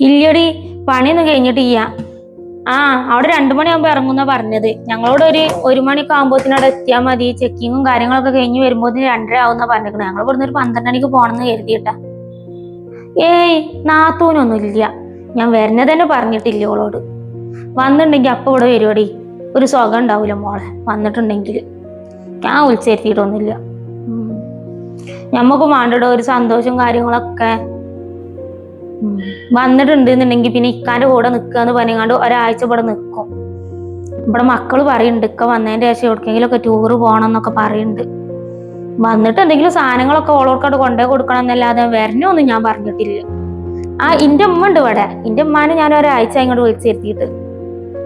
ഇല്ലടി പണിയൊന്നും കഴിഞ്ഞിട്ടില്ല ആ അവിടെ രണ്ടു മണിയാകുമ്പോ ഇറങ്ങുന്ന പറഞ്ഞത്. ഞങ്ങളോട് ഒരു ഒരു മണിയൊക്കെ ആകുമ്പോഴത്തേനും അവിടെ എത്തിയാൽ മതി. ചെക്കിങ്ങും കാര്യങ്ങളൊക്കെ കഴിഞ്ഞ് വരുമ്പോ രണ്ടര ആവുന്ന പറഞ്ഞിരിക്കണേ ഞങ്ങൾ ഇവിടുന്ന് ഒരു പന്ത്രണ്ട് മണിക്ക് പോണെന്ന് കരുതിയിട്ട. ഏയ് നാത്തൂനൊന്നും ഇല്ല ഞാൻ വരുന്നത് തന്നെ പറഞ്ഞിട്ടില്ല ഓളോട്. വന്നിട്ടുണ്ടെങ്കിൽ അപ്പൊ ഇവിടെ വരുവാടി. ഒരു സുഖം ഉണ്ടാവില്ല മോളെ. വന്നിട്ടുണ്ടെങ്കിൽ. ഞാൻ വിളിച്ചിരുത്തിയിട്ടൊന്നുമില്ല. ഞമ്മക്ക് വേണ്ടടോ ഒരു സന്തോഷം കാര്യങ്ങളൊക്കെ. വന്നിട്ടുണ്ട് എന്നുണ്ടെങ്കിൽ പിന്നെ ഇക്കാന്റെ കൂടെ നിൽക്കാന്ന് പറഞ്ഞാണ്ട് ഒരാഴ്ച ഇവിടെ നിൽക്കും ഇവിടെ മക്കൾ പറയുന്നുണ്ട് ഇക്ക വന്നതിന്റെ ശേഷം എവിടേക്കെങ്കിലും ഒക്കെ ടൂറ് പോകണം എന്നൊക്കെ പറയുന്നുണ്ട്. വന്നിട്ട് എന്തെങ്കിലും സാധനങ്ങളൊക്കെ ഓളോർക്കോട്ട് കൊണ്ടേ കൊടുക്കണം എന്നല്ലാതെ വരണമൊന്നും ഞാൻ പറഞ്ഞിട്ടില്ല. ആ ഇന്റെ ഉമ്മ ഉണ്ട് ഇവിടെ. ഇന്റെ ഉമ്മാനെ ഞാൻ ഒരാഴ്ച ഇങ്ങോട്ട് വിളിച്ചിരുത്തിയിട്ട്.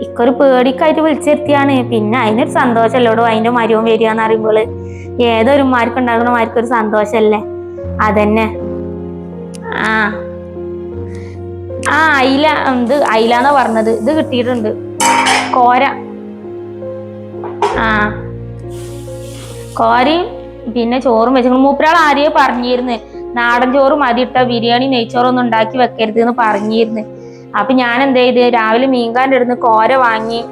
ഇക്കൊരു പേടിക്കായിട്ട് വിളിച്ചിരുത്തിയാണ്. പിന്നെ അതിനൊരു സന്തോഷമല്ലോ അതിന്റെ മരവും വരിക എന്ന് പറയുമ്പോൾ ഏതൊരു മാർക്ക് ഉണ്ടാകുന്ന മാർക്ക് ഒരു സന്തോഷല്ലേ? അതന്നെ. ആ ആ അയില ഇത് അയില എന്നാ പറഞ്ഞത്. ഇത് കിട്ടിയിട്ടുണ്ട്. കോര. ആ. കോരയും പിന്നെ ചോറും വെച്ചു. മൂപ്പരാൾ ആരെയോ പറഞ്ഞിരുന്നു. നാടൻ ചോറ് മതി ഇട്ട ബിരിയാണി നെയ്ച്ചോറൊന്നും ഉണ്ടാക്കി വെക്കരുത് എന്ന് പറഞ്ഞിരുന്നു. അപ്പൊ ഞാൻ എന്ത് ചെയ്ത്? രാവിലെ മീൻകാരന്റെ അടുത്ത് കോര വാങ്ങി.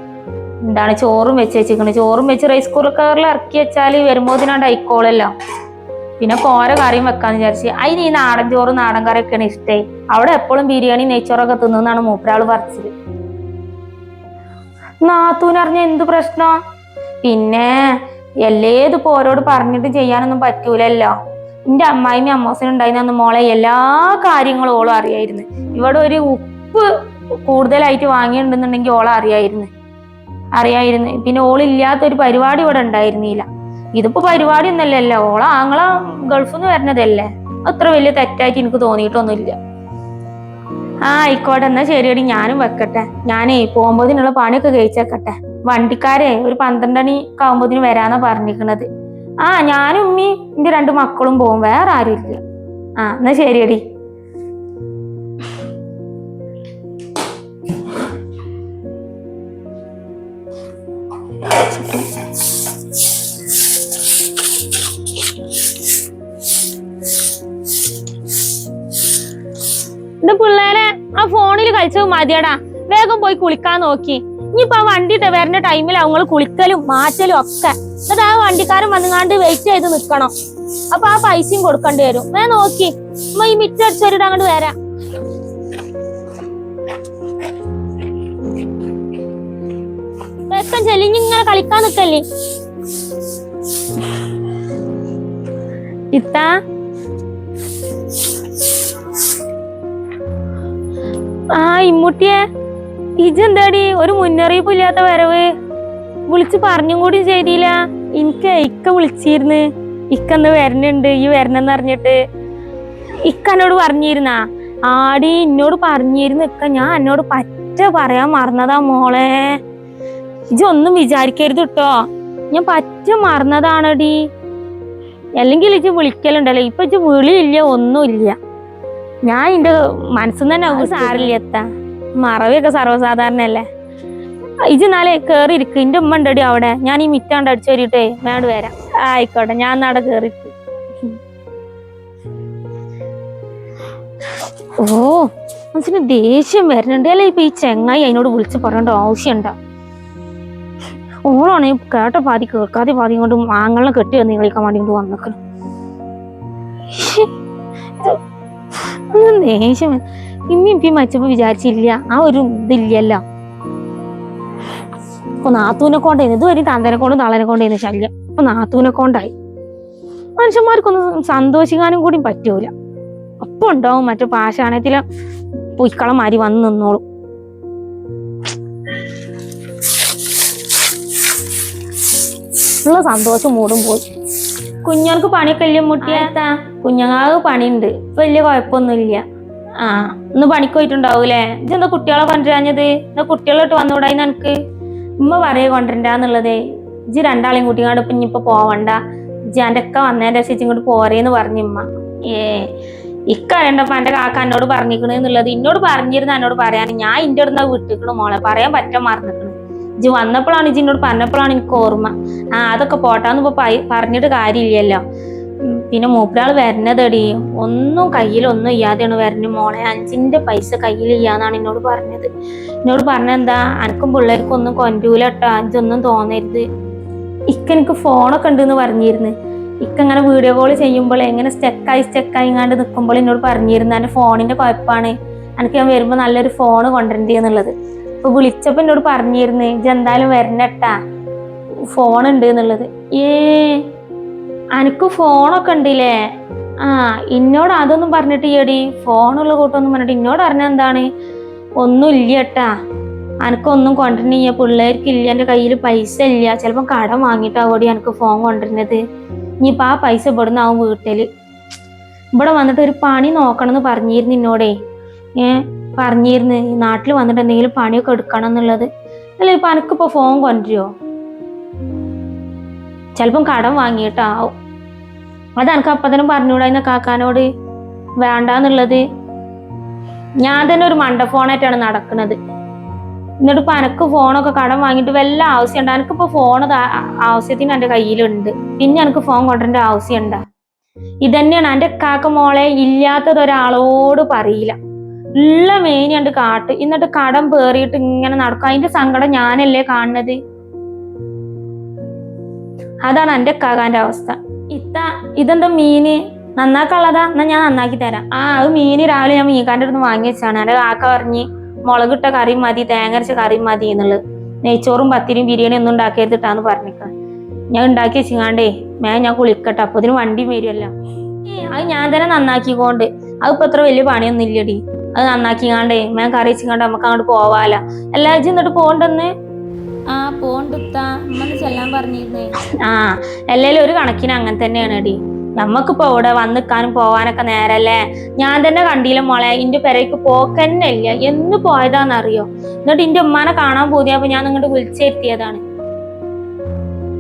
എന്താണ് ചോറും വെച്ച് വെച്ചിരിക്കണേ ചോറും വെച്ച് റൈസ് കുക്കറിൽ ഇറക്കി വെച്ചാൽ വരുമ്പോൾ അതിനാണ്ട് അയിക്കോളല്ലോ പിന്നെ കോര കറിയും വെക്കാന്ന് വിചാരിച്ച്. അതിന് ഈ നാടൻ ചോറും നാടൻ കറിയൊക്കെയാണ് ഇഷ്ടേ. അവിടെ എപ്പോഴും ബിരിയാണി നെയ്ച്ചോറൊക്കെ തിന്നുന്നാണ് മൂപ്പരാൾ പറച്ചത് നാത്തൂനറിഞ്ഞ എന്ത് പ്രശ്നം? പിന്നെ എല്ലേതിപ്പോ പോരോട് പറഞ്ഞിട്ട് ചെയ്യാനൊന്നും പറ്റൂലല്ലോ. എന്റെ അമ്മായിയും അമ്മോസനും ഉണ്ടായിരുന്ന മോളെ എല്ലാ കാര്യങ്ങളും ഓളും അറിയായിരുന്നു. ഇവിടെ ഒരു ഉപ്പ് കൂടുതലായിട്ട് വാങ്ങിയിട്ടുണ്ടെന്നുണ്ടെങ്കിൽ ഓളെ അറിയായിരുന്നു. അറിയായിരുന്നു. പിന്നെ ഓളില്ലാത്തൊരു പരിപാടി ഇവിടെ ഉണ്ടായിരുന്നില്ല. ഇതിപ്പോ പരിപാടി ഒന്നല്ലല്ലോ ഓള ആങ്ങള ഗൾഫിൽ നിന്ന് വരണതല്ലേ അത്ര വലിയ തെറ്റായിട്ട് എനിക്ക് തോന്നിയിട്ടൊന്നുമില്ല. ആ ആയിക്കോട്ടെ. എന്നാ ശരിയടി. ഞാനും വെക്കട്ടെ. ഞാനേ പോകുമ്പോതിനുള്ള പണിയൊക്കെ കഴിച്ചേക്കട്ടെ. വണ്ടിക്കാരെ ഒരു പന്ത്രണ്ട് മണി ആകുമ്പോതിന് വരാന്നാ പറഞ്ഞിരിക്കണത്. ആ ഞാനും ഉമ്മി എന്റെ രണ്ട് മക്കളും പോകും വേറെ ആരും ഇല്ല. ആ എന്നാ ശരിയടി. ഇത് ഫോണിൽ കളിച്ചത് മതിയടാ. വേഗം പോയി കുളിക്കാൻ നോക്കി. ഇനിയിപ്പോ ആ വണ്ടി വരുന്ന ടൈമിൽ അവങ്ങൾ കുളിക്കലും മാറ്റലും ഒക്കെ. എന്നിട്ട് ആ വണ്ടിക്കാരൻ വന്നുങ്ങാണ്ട് വെയിറ്റ് ചെയ്ത് നിക്കണം. അപ്പൊ ആ പൈസയും കൊടുക്കേണ്ടി വരും. ഞാൻ നോക്കി. അമ്മ ഈ മിറ്റടിച്ചൊരിട്ട് അങ്ങോട്ട് വരാ. വെക്കം ചെല്ലിങ്ങനെ കളിക്കാൻ നിക്കല്ലേ? ഇത്താ ആ ഇമ്മുട്ടിയെ. ഇജെന്താടി ഒരു മുന്നറിയിപ്പ് ഇല്ലാത്ത വരവ്. വിളിച്ച് പറഞ്ഞും കൂടി ചെയ്തില്ല. എനിക്ക് ഇക്ക വിളിച്ചിരുന്ന്. ഇക്കന്ന് വരണുണ്ട്. ഈ വരണെന്ന് അറിഞ്ഞിട്ട്. ഇക്ക എന്നോട് പറഞ്ഞിരുന്നാ. ആടി എന്നോട് പറഞ്ഞിരുന്ന് ഇക്ക. ഞാൻ എന്നോട് പറ്റ പറയാൻ മറന്നതാ മോളെ. ഇജൊന്നും വിചാരിക്കരുത് കേട്ടോ ഞാൻ പറ്റ മറന്നതാണടി. അല്ലെങ്കിൽ ഇജ് വിളിക്കലുണ്ടല്ലോ. ഇപ്പൊ ഇജ് വിളിയില്ല ഒന്നുമില്ല. ഞാൻ എന്റെ മനസ്സിൽ തന്നെ അത് സാരില്ല എത്താ. മറവിയൊക്കെ സർവസാധാരണ അല്ലേ ഇജ് നാളെ കേറി ഇരിക്കും. എന്റെ ഉമ്മ ഉണ്ടടി അവിടെ. ഞാൻ ഈ മിറ്റാണ്ട് അടിച്ചു വരിട്ടേ. മേട് വരാം. ആയിക്കോട്ടെ ഞാൻ നാടെ കേറി ഓ മനസ്സിന് ദേഷ്യം വരുന്നുണ്ട്. അല്ലെ ഇപ്പൊ ഈ ചെങ്ങായി അതിനോട് വിളിച്ച് പറയേണ്ട ആവശ്യമുണ്ടോ? ഓളാണ് കേട്ട പാതി കേൾക്കാതെ പാതി കൊണ്ട് മാങ്ങളെ കെട്ടി വന്ന് കളിക്കാൻ വേണ്ടി കൊണ്ട് ദേഷ്യം. വരും. ഇമ്മി ഇപ്പി മച്ചപ്പോ വിചാരിച്ചില്ല. ആ ഒരു ഇതില്ലല്ലോ. അപ്പൊ നാത്തൂനെ കൊണ്ടായിരുന്നു ഇതുവരെ തന്തനെ കൊണ്ടും തളനെ കൊണ്ടായിരുന്നു ശല്യം. അപ്പൊ നാത്തൂനെ കൊണ്ടായി. മനുഷ്യന്മാർക്കൊന്നും സന്തോഷിക്കാനും കൂടി പറ്റൂല. അപ്പൊ ഉണ്ടാവും മറ്റു പാഷാണത്തിലെ പുയ്ക്കളമാരി വന്ന് നിന്നോളും. ഉള്ള സന്തോഷം മൂടും പോയി. കുഞ്ഞോൾക്ക് പണിയൊക്കെ ഇല്ല മുട്ടിയാ? കുഞ്ഞുങ്ങൾക്ക് പണിയുണ്ട്. ഇപ്പൊ വലിയ കുഴപ്പമൊന്നുമില്ല. ആ. ഇന്ന് പണിക്ക് പോയിട്ടുണ്ടാവൂലേ? ഇജെന്താ കുട്ടികളെ കൊണ്ടുവരാഞ്ഞത്? എന്നാ കുട്ടികളോട്ട് വന്നുകൂടായി നിനക്ക്? ഉമ്മ പറയേ കൊണ്ടുവരണ്ടെന്നുള്ളതേ. ഇജ് രണ്ടാളെയും കൂട്ടിങ്ങാണ്ട് ഇപ്പൊ ഇനിയിപ്പൊ പോവണ്ട. ഇജ് എന്റെ ഒക്കെ വന്നതിന്റെ ശേഷം ഇങ്ങോട്ട് പോരേന്ന് പറഞ്ഞു ഉമ്മ ഏ. ഇക്ക അറിയണ്ടപ്പോ എന്റെ കാക്ക എന്നോട് പറഞ്ഞിരിക്കണെന്നുള്ളത്. എന്നോട് പറഞ്ഞിരുന്ന എന്നോട് പറയാൻ. ഞാൻ ഇന്റെ അടുത്ത് വിട്ടിക്കണു മോളെ. പറയാൻ പറ്റാൻ മറന്നിക്കണ് ഇജ് വന്നപ്പോഴാണ് ഇജ് എന്നോട് പറഞ്ഞപ്പോഴാണ് എനിക്ക് ഓർമ്മ. ആ അതൊക്കെ പോട്ടാന്ന് ഇപ്പൊ പറഞ്ഞിട്ട് കാര്യമില്ലല്ലോ. പിന്നെ മൂപ്പരാൾ വരണതടി. ഒന്നും കയ്യിലൊന്നും ഇല്ലാതെയാണ് വരണ മോളെ. അഞ്ചിന്റെ പൈസ കയ്യിൽ ഇല്ലാന്നാണ് എന്നോട് പറഞ്ഞത്. എന്നോട് പറഞ്ഞെന്താ? അനക്കും പിള്ളേർക്കും ഒന്നും കൊണ്ടൂല കേട്ടോ അഞ്ചൊന്നും തോന്നരുത്. ഇക്ക എനിക്ക് ഫോണൊക്കെ ഉണ്ടെന്ന് പറഞ്ഞിരുന്നു. ഇക്ക ഇങ്ങനെ വീഡിയോ കോൾ ചെയ്യുമ്പോൾ എങ്ങനെ സ്റ്റെക്കായി സ്റ്റെക്കായി ഇങ്ങാണ്ട് നിൽക്കുമ്പോൾ എന്നോട് പറഞ്ഞിരുന്നു. എന്റെ ഫോണിന്റെ കുഴപ്പമാണ് എനിക്ക് ഞാൻ വരുമ്പോൾ നല്ലൊരു ഫോൺ കൊണ്ടുവരേണ്ടി എന്നുള്ളത് അപ്പൊ വിളിച്ചപ്പോ എന്നോട് പറഞ്ഞിരുന്നു ഇജ് എന്തായാലും വരണട്ടാ. ഫോൺ ഉണ്ട് എന്നുള്ളത്. ഏ അനക്ക് ഫോണൊക്കെ ഉണ്ടില്ലേ? ആ ഇന്നോട് അതൊന്നും പറഞ്ഞിട്ട് ഈയടി ഫോണുള്ള കൂട്ടൊന്നും പറഞ്ഞിട്ട് ഇന്നോട് അറിഞ്ഞ എന്താണ്? ഒന്നും ഇല്ല കേട്ടാ അനക്കൊന്നും കൊണ്ടുവരണില്ല. പിള്ളേർക്കില്ല എന്റെ കയ്യിൽ പൈസ ഇല്ല. ചിലപ്പോൾ കടം വാങ്ങിയിട്ടാവോടി എനിക്ക് ഫോൺ കൊണ്ടുവരുന്നത്. ഇനിയിപ്പോൾ ആ പൈസ ഇവിടുന്ന് ആവും വീട്ടിൽ ഇവിടെ വന്നിട്ട് ഒരു പണി നോക്കണം എന്ന് പറഞ്ഞിരുന്നു എന്നോടേ ഏ പറഞ്ഞിരുന്നു നാട്ടിൽ വന്നിട്ട് എന്തെങ്കിലും പണിയൊക്കെ എടുക്കണം എന്നുള്ളത്. അല്ല ഇപ്പൊ അനക്കിപ്പോ ഫോൺ കൊണ്ടുവരുമോ ചിലപ്പം കടം വാങ്ങിയിട്ടാവും. അത് എനിക്ക് അപ്പത്തനും പറഞ്ഞുകൂടായിരുന്ന പറഞ്ഞുകൂടാ കാക്കാനോട് വേണ്ടാന്നുള്ളത് ഞാൻ തന്നെ ഒരു മണ്ട ഫോണായിട്ടാണ് നടക്കുന്നത് എന്നിട്ട് ഇപ്പൊ എനക്ക് ഫോണൊക്കെ കടം വാങ്ങിയിട്ട് വല്ല ആവശ്യമുണ്ട് എനിക്കിപ്പോ ഫോൺ ആവശ്യത്തിന് എന്റെ കയ്യിലുണ്ട്. പിന്നെ എനിക്ക് ഫോൺ കൊണ്ടുവരേണ്ട ആവശ്യമുണ്ടാ ഇതന്നെയാണ് എന്റെ കാക്ക മോളെ ഇല്ലാത്തത് ഒരാളോട് പറയില്ല. ഉള്ള മേനി കാട്ട്. എന്നിട്ട് കടം പേറിയിട്ട് ഇങ്ങനെ നടക്കും. അതിന്റെ സങ്കടം ഞാനല്ലേ കാണുന്നത്? അതാണ് എന്റെ കാകാന്റെ അവസ്ഥ. ഇത്ത ഇതെന്താ മീന്? നന്നാക്കുള്ളതാ എന്നാ ഞാൻ നന്നാക്കി തരാം. ആ അത് മീന് രാവിലെ ഞാൻ മീൻകാന്റെ അടുത്ത് വാങ്ങി വെച്ചാണ് എന്റെ കാക്ക പറഞ്ഞ് മുളകിട്ട കറി മതി തേങ്ങരച്ച കറി മതി എന്നുള്ളത്. നെയ്ച്ചോറും പത്തിരിയും ബിരിയാണി ഒന്നും ഉണ്ടാക്കിയെടുത്തിട്ടാന്ന് പറഞ്ഞിക്കാൻ ഞാൻ ഉണ്ടാക്കി വെച്ചിങ്ങാണ്ടേ മേ ഞാൻ കുളിക്കട്ടെ. അപ്പൊ ഇതിന് വണ്ടി വരുമല്ലോ അത് ഞാൻ തന്നെ നന്നാക്കിക്കൊണ്ട്. അത് അത്ര വലിയ പണിയൊന്നും ഇല്ലടി. അത് നന്നാക്കിങ്ങാണ്ടേ മേ കറി വെച്ചിങ്ങാണ്ട് നമുക്ക് അങ്ങോട്ട് പോവാല. എല്ലാ ഇജ്ജ് എന്നിട്ട് പോണ്ടെന്ന്? ആ പോണ്ടുത്താ. അമ്മന്ന് ചെല്ലാൻ പറഞ്ഞിരുന്നേ. ആ എല്ലാരും ഒരു കണക്കിന് അങ്ങനെ തന്നെയാണ് എടി നമ്മക്കിപ്പോ ഇവിടെ വന്നിക്കാനും പോവാനൊക്കെ നേരല്ലേ? ഞാൻ തന്നെ കണ്ടില്ല മോളെ ഇന്റെ പെരയ്ക്ക് പോക്കന്നെ ഇല്ല എന്ന് പോയതാന്നറിയോ? എന്നിട്ട് ഇന്റെ ഉമ്മാനെ കാണാൻ പോതിയപ്പോ ഞാൻ നിങ്ങോട്ട് വിളിച്ചെത്തിയതാണ്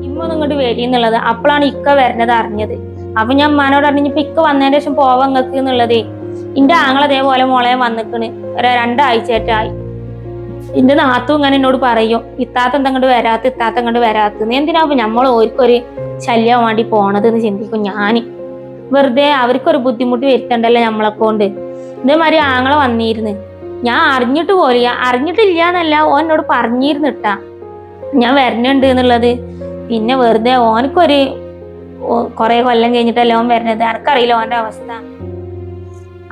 ഇമ്മ നിങ്ങോട്ട് വരിയെന്നുള്ളത് അപ്പോഴാണ് ഇക്ക വരുന്നത് അറിഞ്ഞത്. അപ്പൊ ഞാൻ ഉമ്മാനോട് അറിഞ്ഞപ്പോ ഇക്ക വന്നതിന് ശേഷം പോവാ നിങ്ങക്ക് എന്നുള്ളതേ. ഇന്റെ ആങ്ങൾ അതേപോലെ മോളെ വന്നിക്കണ്. ഒരു രണ്ടാഴ്ചയായിട്ടായി. എന്റെ നാത്തും ഇങ്ങനെ എന്നോട് പറയും ഇത്താത്ത എന്തങ്ങോട്ട് വരാത്ത? ഇത്താത്ത അങ്ങോട്ട് വരാത്ത? എന്തിനാ നമ്മൾ ഓർക്കൊരു ശല്യം വേണ്ടി പോണത് എന്ന് ചിന്തിക്കും ഞാൻ വെറുതെ അവർക്കൊരു ബുദ്ധിമുട്ട് വരുത്തണ്ടല്ലോ നമ്മളെ കൊണ്ട്. ഇതേമാതിരി ആങ്ങളെ വന്നിരുന്നു. ഞാൻ അറിഞ്ഞിട്ട് പോലില്ല. അറിഞ്ഞിട്ടില്ല എന്നല്ല ഓൻ എന്നോട് പറഞ്ഞിരുന്നിട്ടാ ഞാൻ വരണുണ്ട് എന്നുള്ളത്. പിന്നെ വെറുതെ ഓനക്കൊരു കൊറേ കൊല്ലം കഴിഞ്ഞിട്ടല്ലേ ഓൻ വരണത്. എനിക്കറിയില്ല ഓന്റെ അവസ്ഥ?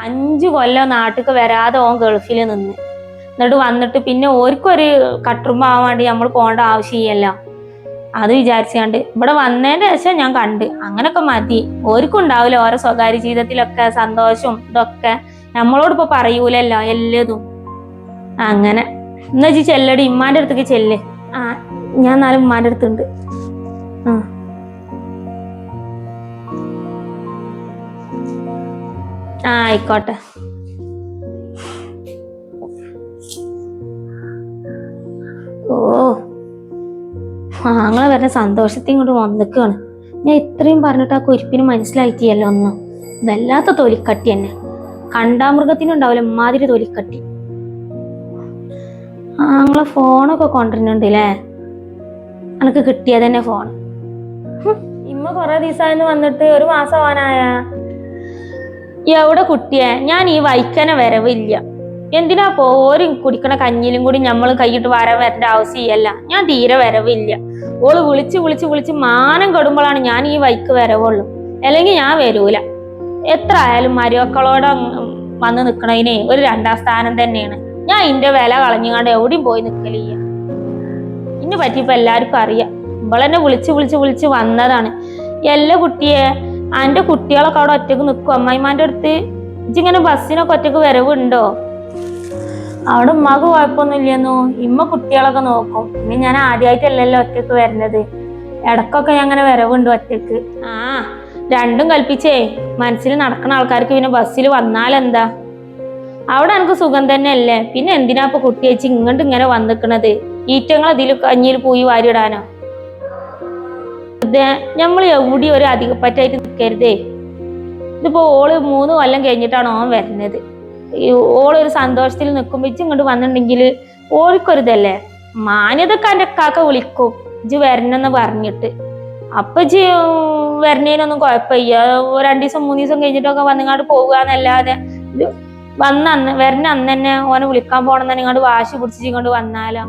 അഞ്ചു കൊല്ലം നാട്ടിക്ക് വരാതെ ഓൻ ഗൾഫിൽ നിന്ന്. എന്നിട്ട് വന്നിട്ട് പിന്നെ ഓർക്കൊരു കട്ടുറുമ്പാവാൻ വേണ്ടി നമ്മൾ പോകേണ്ട ആവശ്യമില്ല. അത് വിചാരിച്ചാണ്ട് ഇവിടെ വന്നതിന്റെ ശേഷം ഞാൻ കണ്ട്. അങ്ങനൊക്കെ മതി. ഓർക്കും ഉണ്ടാവില്ല ഓരോ സ്വകാര്യ ജീവിതത്തിലൊക്കെ സന്തോഷവും ഇതൊക്കെ. നമ്മളോട് ഇപ്പൊ പറയൂലല്ലോ എല്ലതും. അങ്ങനെ. എന്നാ ചെല്ലടി. ഇമ്മാന്റെ അടുത്തേക്ക് ചെല്ല്. ആ ഞാൻ നാളെ ഉമ്മാന്റെ അടുത്തുണ്ട്. ആ. ആയിക്കോട്ടെ. ഓ ആങ്ങളെ വരുന്ന സന്തോഷത്തെ ഇങ്ങോട്ട് വന്നിക്കാണ്. ഞാൻ ഇത്രയും പറഞ്ഞിട്ട് ആ കുരിപ്പിന് മനസ്സിലായിട്ടിയല്ലോ ഒന്നും വല്ലാത്ത തൊലിക്കട്ടി തന്നെ. കണ്ടാമൃഗത്തിനുണ്ടാവില്ല മാതിരി തൊലിക്കട്ടി. ആങ്ങളെ ഫോണൊക്കെ കൊണ്ടുവരുന്നുണ്ട് അല്ലേ എനിക്ക് കിട്ടിയതന്നെ ഫോൺ. ഇമ്മ കൊറേ ദിവസമായിരുന്നു വന്നിട്ട് ഒരു മാസം ആവാനായ? എവിടെ കുട്ടിയെ? ഞാൻ ഈ വൈക്കന വരവില്ല. എന്തിനാ പോരും കുടിക്കണ കഞ്ഞിലും കൂടി നമ്മൾ കൈയിട്ട് വരാൻ വരേണ്ട ആവശ്യമില്ല. ഞാൻ തീരെ വരവില്ല. ഓൾ വിളിച്ച് വിളിച്ച് വിളിച്ച് മാനം കെടുമ്പോഴാണ് ഞാൻ ഈ വൈക്ക് വരവുള്ളൂ. അല്ലെങ്കിൽ ഞാൻ വരൂല. എത്ര ആയാലും മരുമക്കളോടെ വന്ന് നിൽക്കണതിനെ ഒരു രണ്ടാം സ്ഥാനം തന്നെയാണ്. ഞാൻ ഇന്റെ വില കളഞ്ഞുകൊണ്ട് എവിടെയും പോയി നിൽക്കലില്ല ഇന്നെ പറ്റിയപ്പോ എല്ലാവർക്കും അറിയാം. ഇവളെന്നെ വിളിച്ച് വിളിച്ച് വിളിച്ച് വന്നതാണ്. എല്ലാ കുട്ടിയെ അന്റെ കുട്ടികളൊക്കെ അവിടെ ഒറ്റയ്ക്ക് നിൽക്കും. അമ്മായിമാന്റെ അടുത്ത് ഇങ്ങനെ ബസ്സിനൊക്കെ ഒറ്റയ്ക്ക് വരവുണ്ടോ? അവിടെ ഉമ്മാക്ക് കുഴപ്പമൊന്നുമില്ലെന്നു? ഇമ്മ കുട്ടികളൊക്കെ നോക്കും. ഇനി ഞാൻ ആദ്യമായിട്ടല്ലല്ലോ ഒറ്റയ്ക്ക് വരുന്നത്. ഇടക്കൊക്കെ ഞാൻ അങ്ങനെ വരവുണ്ട് ഒറ്റയ്ക്ക് ആ രണ്ടും കൽപ്പിച്ചേ. മനസ്സിൽ നടക്കുന്ന ആൾക്കാർക്ക് പിന്നെ ബസ്സിൽ വന്നാലെന്താ? അവിടെ എനിക്ക് സുഖം തന്നെ അല്ലേ പിന്നെ എന്തിനാ ഇപ്പൊ കുട്ടി വെച്ച് ഇങ്ങോട്ട് ഇങ്ങനെ വന്നിക്കണത്? ഈറ്റങ്ങൾ അതിൽ കഞ്ഞിയിൽ പോയി വാരിയിടാനോ? നമ്മൾ എവിടെ ഒരു അധികപ്പറ്റായിട്ട് നിൽക്കരുതേ ഇതിപ്പോ ഓൾ മൂന്ന് കൊല്ലം കഴിഞ്ഞിട്ടാണ് ഓൻ വരുന്നത്. ഓളൊരു സന്തോഷത്തിൽ നിൽക്കുമ്പോ ഇജ്ജ് ഇങ്ങോട്ട് വന്നിട്ടുണ്ടെങ്കിൽ ഓൾക്കൊരിതല്ലേ? മാന്യതൊക്കെ എന്റെ കാക്ക വിളിക്കും. ഇജ് വരണമെന്ന് പറഞ്ഞിട്ട്. അപ്പൊ ഇജ് വരണേനൊന്നും കുഴപ്പമില്ല. രണ്ടു ദിവസം മൂന്ന് ദിവസം കഴിഞ്ഞിട്ടൊക്കെ വന്നിങ്ങാണ്ട് പോകുക എന്നല്ലാതെ ഇത് വന്ന അന്ന് വരണ അന്ന് തന്നെ ഓനെ വിളിക്കാൻ പോണെന്ന് തന്നെ ഇങ്ങോട്ട് വാശി പിടിച്ച് ഇങ്ങോട്ട് വന്നാലോ.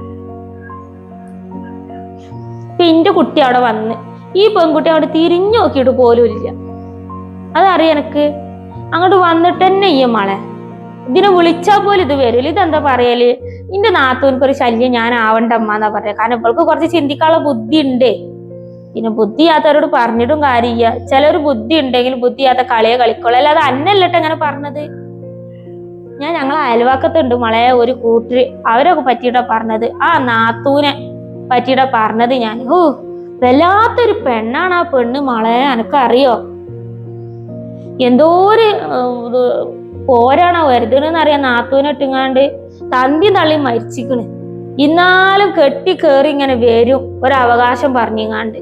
ഇപ്പൊ എന്റെ കുട്ടി അവിടെ വന്ന്. ഈ പെൺകുട്ടി അങ്ങോട്ട് തിരിഞ്ഞു നോക്കിയിട്ട് പോലും ഇല്ല. അതറിയ എനക്ക്? അങ്ങോട്ട് വന്നിട്ട് തന്നെ ഈ മളെ. ഇതിനെ വിളിച്ചാൽ പോലും ഇത് വരില്ല. ഇതെന്താ പറയൽ? ഇന്റെ നാത്തൂനക്ക് ഒരു ശല്യം ഞാൻ ആവണ്ട അമ്മ പറയാ. കാരണം ഇവൾക്ക് കുറച്ച് ചിന്തിക്കാനുള്ള ബുദ്ധി ഉണ്ട് പിന്നെ ബുദ്ധിയാത്തവരോട് പറഞ്ഞിട്ടും കാര്യമില്ല. ചിലർ ബുദ്ധി ഉണ്ടെങ്കിൽ ബുദ്ധിയാത്ത കളിയെ കളിക്കോളൂ അല്ലാതെ അന്നല്ലട്ടെ അങ്ങനെ പറഞ്ഞത്. ഞാൻ ഞങ്ങളെ അയൽവാക്കത്തുണ്ട് മളെ ഒരു കൂട്ടര്. അവരൊക്കെ പറ്റിയിട്ടാ പറഞ്ഞത്. ആ നാത്തൂനെ പറ്റിയിട്ടാ പറഞ്ഞത് ഞാൻ. ഓ വല്ലാത്തൊരു പെണ്ണാണ് ആ പെണ്ണ് മളെ. എനക്കറിയോ എന്തോ ഒരു പോരാണോ വരുതണെന്ന് അറിയാൻ നാത്തൂനിട്ടിങ്ങാണ്ട് തന്തി തള്ളി മരിച്ചിക്കണ്. ഇന്നാലും കെട്ടി കേറി ഇങ്ങനെ വരും ഒരവകാശം പറഞ്ഞിങ്ങാണ്ട്.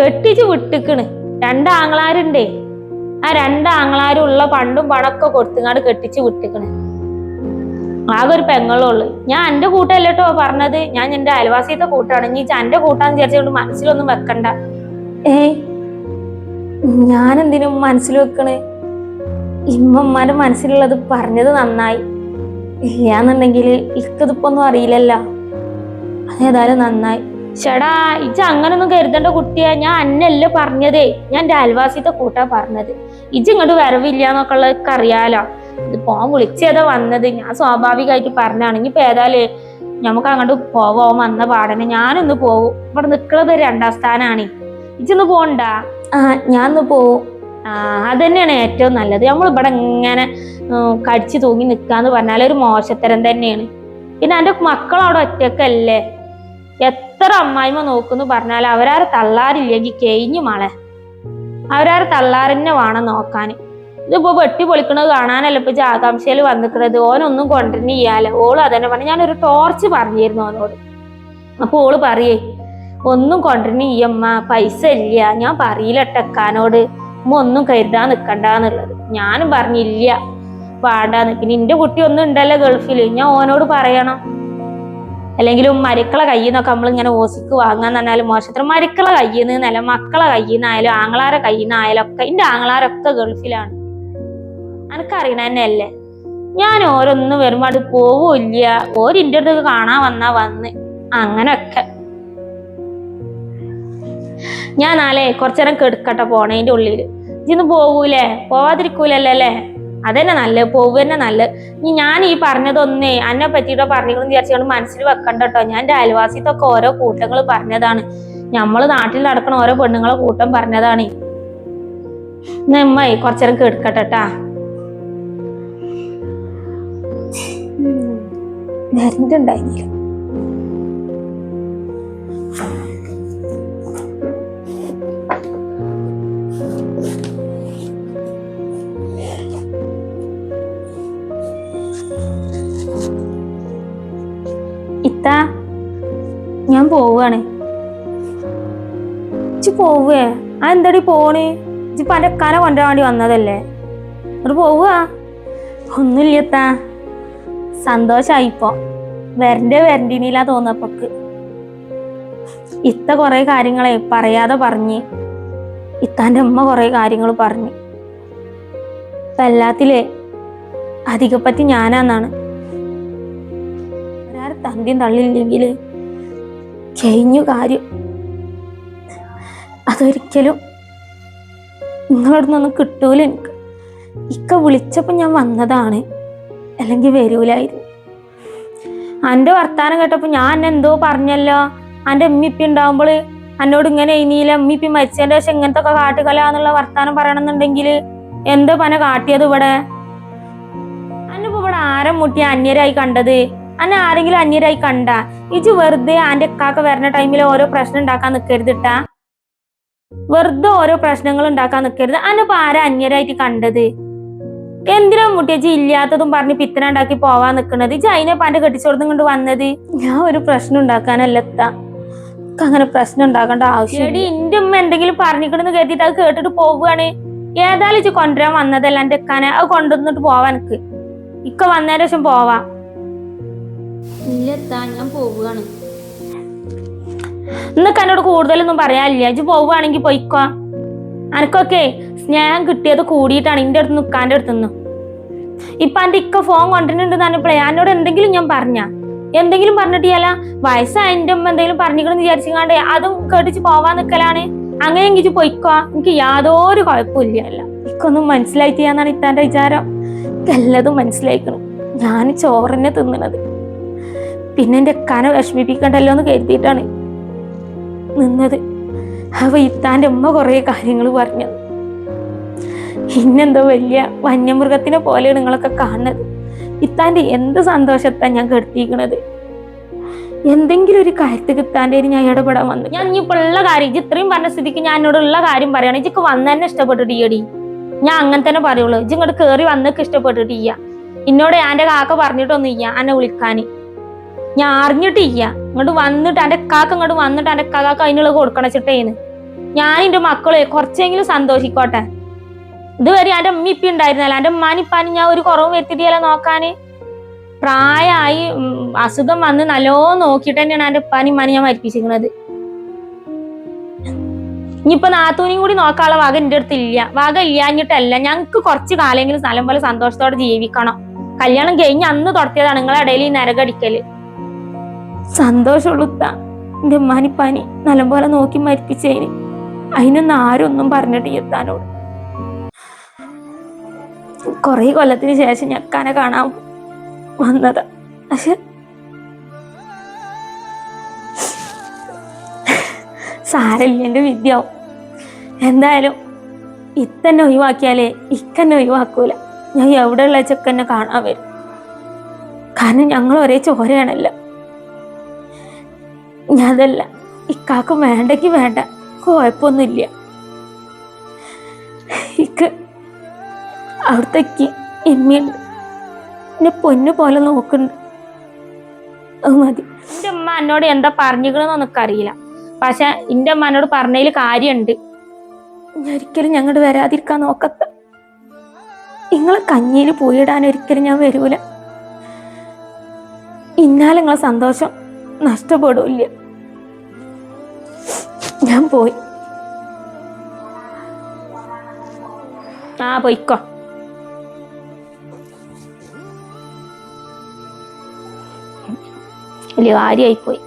കെട്ടിച്ച് വിട്ടിക്കണ്. രണ്ടാങ്ങളാരുണ്ടേ. ആ രണ്ടാങ്ങളാരും ഉള്ള പണ്ടും പണൊക്കെ കൊടുത്തിങ്ങാണ്ട് കെട്ടിച്ച് വിട്ടിക്കണ്. ആകെ ഒരു പെങ്ങളുള്ളു. ഞാൻ എന്റെ കൂട്ടല്ലോ പറഞ്ഞത്. ഞാൻ എന്റെ അയൽവാസിയത്തെ കൂട്ടാണ്. നീ എന്റെ കൂട്ടാന്ന് വിചാരിച്ചുകൊണ്ട് മനസ്സിലൊന്നും വെക്കണ്ട. ഏ ഞാൻ എന്തിനും മനസ്സിൽ വെക്കണേ? ഇമ്മമ്മാരുടെ മനസ്സിലുള്ളത് പറഞ്ഞത് നന്നായി. ഇല്ലാന്നുണ്ടെങ്കിൽ ഇക്കതിപ്പോ ഒന്നും അറിയില്ലല്ലോ. അതേതായാലും നന്നായി. ചേടാ ഇച്ച അങ്ങനൊന്നും കരുതേണ്ട കുട്ടിയാ. ഞാൻ അന്നല്ല പറഞ്ഞതേ. ഞാൻ എന്റെ അയൽവാസിയത്തെ കൂട്ടാ പറഞ്ഞത്. ഇജ്ജ് ഇങ്ങോട്ട് വരവില്ല എന്നൊക്കെ ഉള്ളതൊക്കെ അറിയാലോ. ഇത് പോവാൻ വിളിച്ചേതാ വന്നത്? ഞാൻ സ്വാഭാവികമായിട്ട് പറഞ്ഞാണെങ്കിൽ ഇപ്പൊ ഏതായാലും നമുക്ക് അങ്ങോട്ട് പോവാൻ വന്ന പാടനെ ഞാനൊന്ന് പോവും. ഇവിടെ നിക്കണത് ഒരു രണ്ടാം സ്ഥാനാണ്. ഇച്ചൊന്ന് പോണ്ട? ആ ഞാൻ ഒന്ന് പോവും. ആ അതന്നെയാണ് ഏറ്റവും നല്ലത്. നമ്മൾ ഇവിടെ ഇങ്ങനെ കടിച്ചു തൂങ്ങി നിക്കാന്ന് പറഞ്ഞാൽ ഒരു മോശത്തരം തന്നെയാണ്. പിന്നെ എന്റെ മക്കളവിടെ ഒറ്റക്കല്ലേ? എത്ര അമ്മായിമ്മ നോക്കുന്നു പറഞ്ഞാൽ അവരാരെ തള്ളാറില്ലെങ്കിൽ കഴിഞ്ഞു മളെ. അവരാരെ തള്ളാറിനെ വേണം നോക്കാൻ ഇതിപ്പോ വെട്ടി പൊളിക്കണത് കാണാനല്ല ഇപ്പൊ ആകാംക്ഷയിൽ വന്നിക്കണത്? ഓനൊന്നും കൊണ്ടുവരുന്ന ചെയ്യാലോ ഓൾ അതന്നെ പറഞ്ഞു. ഞാനൊരു ടോർച്ച് പറഞ്ഞിരുന്നു അവനോട് അപ്പൊ ഓൾ പറയേ ഒന്നും കൊണ്ടുവരുന്ന ചെയ്യമ്മ. പൈസ ഇല്ല. ഞാൻ പറയില്ല ടെക്കാനോട് ഉമ്മ ഒന്നും കരുതാൻ നിക്കണ്ടെന്നുള്ളത് ഞാനും പറഞ്ഞില്ല. വേണ്ടാന്ന്. പിന്നെ എന്റെ കുട്ടി ഒന്നും ഉണ്ടല്ലോ ഗൾഫിൽ ഞാൻ ഓനോട് പറയണം. അല്ലെങ്കിലും മരുക്കളെ കയ്യിൽ നിന്നൊക്കെ നമ്മൾ ഇങ്ങനെ ഓസിക്ക് വാങ്ങാന്ന് പറഞ്ഞാലും മോശത്തിന് മരുക്കളെ കയ്യിൽ നിന്നല്ല മക്കളെ കയ്യിൽ നിന്നായാലും ആങ്ങളാരെ കയ്യിൽ നിന്നായാലും ഒക്കെ എന്റെ ആങ്ങളാരൊക്കെ ഗൾഫിലാണ്. എനിക്കറിയണ തന്നെയല്ലേ? ഞാൻ ഓരോന്നും വരുമ്പോ അത് പോവില്ല ഓരിന്റെ അടുത്തൊക്കെ കാണാൻ വന്നാ വന്ന്. അങ്ങനൊക്കെ. ഞാൻ നാളെ കുറച്ചേരം കെടുക്കട്ടെ പോണേന്റെ ഉള്ളിൽ ഇതിന്ന് പോകൂലേ പോവാതിരിക്കൂലല്ലോ അതന്നെ നല്ലത്. പോവുക തന്നെ നല്ലത്. ഇനി ഞാൻ ഈ പറഞ്ഞതൊന്നേ എന്നെ പറ്റിയിട്ടോ പറഞ്ഞിരിക്കണം വിചാരിച്ചുകൊണ്ട് മനസ്സിൽ വെക്കണ്ട കേട്ടോ ഞാൻ എന്റെ അയൽവാസിത്തൊക്കെ ഓരോ കൂട്ടങ്ങൾ പറഞ്ഞതാണ്. നമ്മൾ നാട്ടിൽ നടക്കണ ഓരോ പെണ്ണുങ്ങളെ കൂട്ടം പറഞ്ഞതാണ്. നമ്മ കുറച്ചേരം കെടുക്കട്ടെ ഇത്ത ഞാൻ പോവാണ്. ഇച്ചു പോവേ. ആ എന്താടി പോണ്? ഇജ്ജ് പല കന കൊണ്ടുവരാൻ വേണ്ടി വന്നതല്ലേ. എന്നിട്ട് പോവുക ഒന്നുമില്ലത്ത സന്തോഷായിപ്പോ. വരണ്ട വരണ്ടിനില്ല തോന്നപ്പൊക്ക്. ഇത്ത കുറെ കാര്യങ്ങളെ പറയാതെ പറഞ്ഞ്. ഇത്താന്റെ അമ്മ കുറെ കാര്യങ്ങൾ പറഞ്ഞു. ഇപ്പൊ എല്ലാത്തിലേ അധികപ്പറ്റി ഞാനാന്നാണ്. ഒരാൾ തന്റെയും തള്ളിയില്ലെങ്കിൽ കഴിഞ്ഞു കാര്യം. അതൊരിക്കലും നിങ്ങളോടൊന്നും കിട്ടൂല എനിക്ക്. ഇക്ക വിളിച്ചപ്പോൾ ഞാൻ വന്നതാണ്. അല്ലെങ്കിൽ വരൂലായിരുന്നു. എന്റെ വർത്താനം കേട്ടപ്പോൾ ഞാൻ എന്തോ പറഞ്ഞല്ലോ. എന്റെ ഉമ്മിപ്പി ഉണ്ടാകുമ്പോൾ എന്നോട് ഇങ്ങനെ ഇനിയില്ല ഉമ്മിപ്പി മരിച്ചതിന്റെ ശേഷം ഇങ്ങനത്തെ ഒക്കെ കാട്ടുകല എന്നുള്ള വർത്താനം പറയണമെന്നുണ്ടെങ്കിൽ എന്തോ പന കാട്ടിയത് ഇവിടെ? അന്നിപ്പോ ഇവിടെ ആരം മുട്ടി അന്യരായി കണ്ടത്? അന്നെ ആരെങ്കിലും അന്യരായി കണ്ട? ഇജ് വെറുതെ ആന്റെ ഇക്കാക്ക വരുന്ന ടൈമിൽ ഓരോ പ്രശ്നം ഉണ്ടാക്കാൻ നിൽക്കരുതിട്ടാ വെറുതെ ഓരോ പ്രശ്നങ്ങൾ ഉണ്ടാക്കാൻ നിൽക്കരുത് അന്നിപ്പോ ആരാ അന്യരായിട്ട് കണ്ടത്? എന്തിനാ മുട്ടിയച്ചി ഇല്ലാത്തതും പറഞ്ഞ് പിത്തന ഉണ്ടാക്കി പോവാൻ നിക്കണത്? ഇജ് അതിനെ പാന്റെ കൊണ്ട് വന്നത്? ഞാൻ ഒരു പ്രശ്നം ഉണ്ടാക്കാനല്ല എത്താ അങ്ങനെ പ്രശ്നം ഉണ്ടാക്കേണ്ട ആവശ്യം എടി എന്റെ ഉമ്മ എന്തെങ്കിലും പറഞ്ഞിക്കണെന്ന് കരുതിയിട്ട് അത് കേട്ടിട്ട് പോവുകയാണ്. ഏതായാലും ഇജ്ജ് കൊണ്ടുവരാൻ വന്നതല്ല എന്റെ അക്കാനെ അത് കൊണ്ടുവന്നിട്ട് പോവാൻ എനിക്ക്. ഇക്ക വന്നതിന് ശേഷം പോവാ. ഇല്ലെത്താ ഞാൻ പോവുകയാണ്. ഇന്നൊക്കെ എന്നോട് കൂടുതലൊന്നും പറയാനില്ല. ഇജ്ജ് പോവുകയാണെങ്കിൽ പോയിക്കോ. അനക്കൊക്കെ സ്നേഹം കിട്ടിയത് കൂടിയിട്ടാണ് എന്റെ അടുത്ത് നിൽക്കാന്റെ അടുത്ത് നിന്ന്. ഇപ്പൊ എന്റെ ഇക്ക ഫോൺ കൊണ്ടിട്ടുണ്ട് പറഞ്ഞപ്പോഴേ എന്നോട് എന്തെങ്കിലും ഞാൻ പറഞ്ഞ? എന്തെങ്കിലും പറഞ്ഞിട്ടില്ല വയസ്സായ എന്റെ അമ്മ എന്തെങ്കിലും പറഞ്ഞിക്കണമെന്ന് വിചാരിച്ചാണ്ട് അതും കേട്ടിച്ച് പോവാൻ നിക്കലാണ്. അങ്ങനെ എങ്കിച്ച് പൊയ്ക്കോ എനിക്ക് യാതൊരു കുഴപ്പമില്ല അല്ല ഇക്കൊന്നും മനസ്സിലായി എന്നാണ് ഇത്താന്റെ വിചാരം. എല്ലതും മനസ്സിലായിക്കണം. ഞാൻ ചോറിനെ തിന്നണത്. പിന്നെ എന്റെ കന വിഷമിപ്പിക്കണ്ടല്ലോ എന്ന് കരുതിയിട്ടാണ് നിന്നത്. അപ്പൊ ഇത്താന്റെ ഉമ്മ കുറേ കാര്യങ്ങൾ പറഞ്ഞു. ഇന്നെന്തോ വലിയ വന്യമൃഗത്തിനെ പോലെയാണ് നിങ്ങളൊക്കെ കാണുന്നത്. ഇത്താന്റെ എന്ത് സന്തോഷത്താ ഞാൻ കെടുത്തിക്കണത് എന്തെങ്കിലും ഒരു കാര്യത്തിൽ കിത്താന്റെ ഞാൻ ഇടപെടാൻ വന്നു. ഞാൻ ഇനിയിപ്പോ ഉള്ള കാര്യം ഇജ്ജ് ഇത്രയും പറഞ്ഞ സ്ഥിതിക്ക് ഞാൻ എന്നോടുള്ള കാര്യം പറയണം. ഇജ്ജക്ക് വന്ന് തന്നെ ഇഷ്ടപ്പെട്ടിട്ട് ഞാൻ അങ്ങനെ തന്നെ പറയുള്ളൂ. ഇജ്ജ് ഇങ്ങോട്ട് കയറി വന്നൊക്കെ ഇഷ്ടപ്പെട്ടിട്ട് ഇയ്യ. എന്നോട് എന്റെ കാക്ക പറഞ്ഞിട്ടൊന്നും ഇയ്യ എന്നെ വിളിക്കാൻ ഞാൻ അറിഞ്ഞിട്ടില്ല ഇങ്ങോട്ട് വന്നിട്ട് എന്റെ കാക്ക ഇങ്ങോട്ട് വന്നിട്ട് എന്റെ കാക്ക അതിനുള്ള കൊടുക്കണ ചിട്ടേന്ന് ഞാൻ എന്റെ മക്കളെ കുറച്ചെങ്കിലും സന്തോഷിക്കോട്ടെ. ഇതുവരെ എന്റെ ഉമ്മിപ്പി ഉണ്ടായിരുന്നല്ലോ. എന്റെ ഉമ്മാനിപ്പാനി ഞാൻ ഒരു കുറവും വരുത്തിയില്ല നോക്കാന്. പ്രായമായി അസുഖം വന്ന് നല്ലോ നോക്കിയിട്ട് തന്നെയാണ് എന്റെ ഉപ്പാനി ഉമ്മാനി ഞാൻ മരിപ്പിച്ചിരിക്കുന്നത്. ഇനിയിപ്പൊ നാത്തൂനെയും കൂടി നോക്കാനുള്ള വക എന്റെ അടുത്ത് ഇല്ല. വക ഇല്ലാഞ്ഞിട്ടല്ല. ഞങ്ങൾക്ക് കുറച്ച് കാലെങ്കിലും സ്ഥലം പോലെ സന്തോഷത്തോടെ ജീവിക്കണം. കല്യാണം കഴിഞ്ഞ് അന്ന് തുടത്തിയതാണ് നിങ്ങളെ ഇടയിൽ ഈ നരകടിക്കൽ. സന്തോഷമുള്ളുത്ത എന്റെ ഉമ്മാനിപ്പാനി നല്ലപോലെ നോക്കി മരിപ്പിച്ചതിന് അതിനൊന്നും ആരും ഒന്നും പറഞ്ഞിട്ട് എത്താനോട് കൊറേ കൊല്ലത്തിന് ശേഷം ഞക്കാനെ കാണാൻ വന്നത്. പക്ഷെ സാരല്ല എന്റെ വിദ്യാവും എന്തായാലും ഇത്തന്നെ ഒഴിവാക്കിയാലേ ഇക്കന്നെ ഒഴിവാക്കൂല. ഞാൻ എവിടെയുള്ള ചെക്കന്നെ കാണാൻ വരും. കാരണം ഞങ്ങൾ ഒരേ ചോരയാണല്ലോ. അതല്ല ഇക്കാക്കും വേണ്ടെങ്കിൽ വേണ്ട കുഴപ്പമൊന്നുമില്ല. ഇക്ക് അവിടത്തേക്ക് എമ്മിയുണ്ട് എന്നെ പൊന്നു പോലെ നോക്കുന്നുണ്ട് അത് മതി. എന്റെ അമ്മ എന്നോട് എന്താ പറഞ്ഞിക്കണെന്ന് എനിക്കറിയില്ല. പക്ഷെ എന്റെ അമ്മ എന്നോട് പറഞ്ഞതിൽ കാര്യമുണ്ട്. ഒരിക്കലും ഞങ്ങോട്ട് വരാതിരിക്കാൻ നോക്കത്ത. നിങ്ങളെ കഞ്ഞിയിൽ പോയിടാൻ ഒരിക്കലും ഞാൻ വരൂല. ഇന്നാലെ നിങ്ങളെ സന്തോഷം നഷ്ടപ്പെടില്ല ഞാൻ പോയി. ആ പോയിക്കോ. വലിയ കാര്യമായി പോയി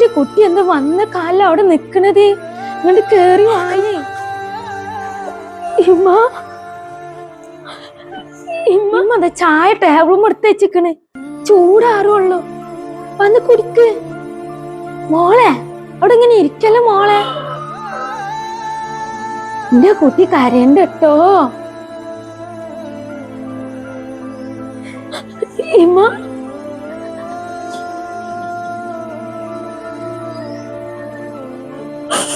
ഉമ്മാന്റെ കുട്ടി എന്താ വന്ന കാലിൽ അവിടെ നിക്കണത്? ഇങ്ങോട്ട് കേറി വായി. ഇമ്മ. ഇമ്മ എന്താ ചായ ടേബിളും എടുത്ത് വെച്ചിക്കണ് ചൂടാറുള്ളൂ വന്ന് കുടിക്ക്. മോളെ അവിടെ ഇങ്ങനെ ഇരിക്കല്ലോ മോളെ? എന്റെ കുട്ടി കരയണ്ട കേട്ടോ. ഇമ്മ.